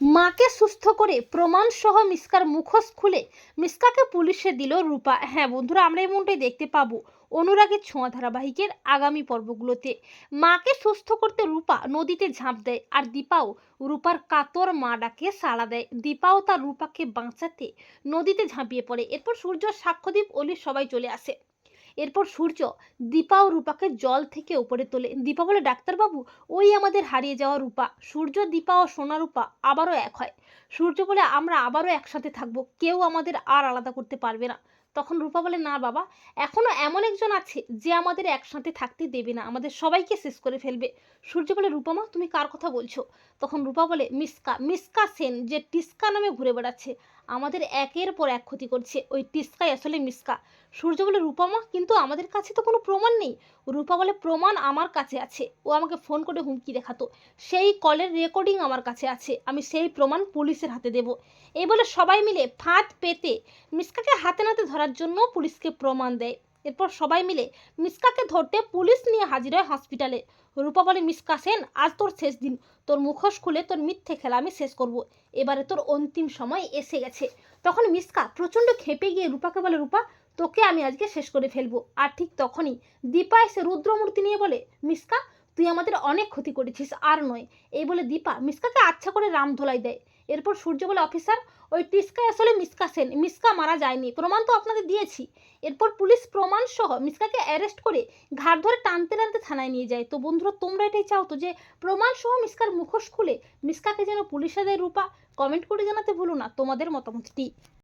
মাকে সুস্থ করে প্রমাণ সহ মিসকার মুখোশ খুলে মিসকাকে পুলিশে দিল রূপা। হ্যাঁ বন্ধুরা, আমরা এমনটাই দেখতে পাবো অনুরাগের ছোঁয়া ধারাবাহিকের আগামী পর্বগুলোতে। মাকে সুস্থ করতে রূপা নদীতে ঝাঁপ দেয় আর দীপাও রূপার কাতর মা ডাকে সাড়া দেয়। দীপাও তার রূপাকে বাঁচাতে নদীতে ঝাঁপিয়ে পড়ে। এরপর সূর্য সাক্ষ্যদীপ অলি সবাই চলে আসে। এরপর সূর্য দীপা ও রূপাকে জল থেকে উপরে তোলে। দীপা বলে, ডাক্তারবাবু, ওই আমাদের হারিয়ে যাওয়া রূপা। সূর্য, দীপা ও সোনা রূপা আবারও এক হয়। সূর্য বলে, আমরা আবারও একসাথে থাকব। কেউ আমাদের আর আলাদা করতে পারবে না। তখন রূপা বলে, না বাবা, এখনও এমন একজন আছে যে আমাদের একসাথে থাকতে দেবে না, আমাদের সবাইকে শেষ করে ফেলবে। সূর্য বলে রূপামা তুমি কার কথা বলছো? তখন রূপা বলে, মিসকা মিসকা সেন যে টিস্কা নামে ঘুরে বেড়াচ্ছে, আমাদের একের পর এক ক্ষতি করছে, ওই টিস্কাই আসলে মিসকা। সূর্য বলে রূপামা কিন্তু আমাদের কাছে তো কোনো প্রমাণ নেই। রূপা বলে, প্রমাণ আমার কাছে আছে, ও আমাকে ফোন করে হুমকি দেখাতো, সেই কলের রেকর্ডিং আমার কাছে আছে, আমি সেই প্রমাণ পুলিশের হাতে দেব। এই বলে সবাই মিলে ফাঁদ পেতে মিসকাকে হাতে নাতে ধরার জন্য পুলিশকে প্রমাণ দেয়। এরপর সবাই মিলে মিসকাকে ধরতে পুলিশ নিয়ে হাজির হয় হসপিটালে। রূপা বলে মিসকা সেন, আজ তোর শেষ দিন। তোর মুখোশ খুলে তোর মিথ্যে খেলা আমি শেষ করব। এবারে তোর অন্তিম সময় এসে গেছে। তখন মিসকা প্রচণ্ড খেপে গিয়ে রূপাকে বলে, রূপা, তোকে আমি আজকে শেষ করে ফেলব। আর ঠিক তখনই দীপা এসে রুদ্রমূর্তি নিয়ে বলে, মিসকা, তুই আমাদের অনেক ক্ষতি করেছিস, আর নয়। এই বলে দীপা মিসকাকে আচ্ছা করে রাম ধোলাই দেয়। এরপর সূর্য বলে, অফিসার, ওই টিস্কা আসলে মিসকা সেন, মিসকা মারা যায়নি। প্রমাণ তো আপনাদের দিয়েছি। এরপর পুলিশ প্রমাণ সহ মিসকাকে অ্যারেস্ট করে ঘাট ধরে টানতে টানতে থানায় নিয়ে যায়। তো বন্ধুরা, তোমরা এটাই চাও তো যে প্রমাণ সহ মিসকার মুখোশ খুলে মিসকাকে যেন পুলিশে দেয় রূপা কমেন্ট করে জানাতে ভুলো না। তোমাদের মতামতটি?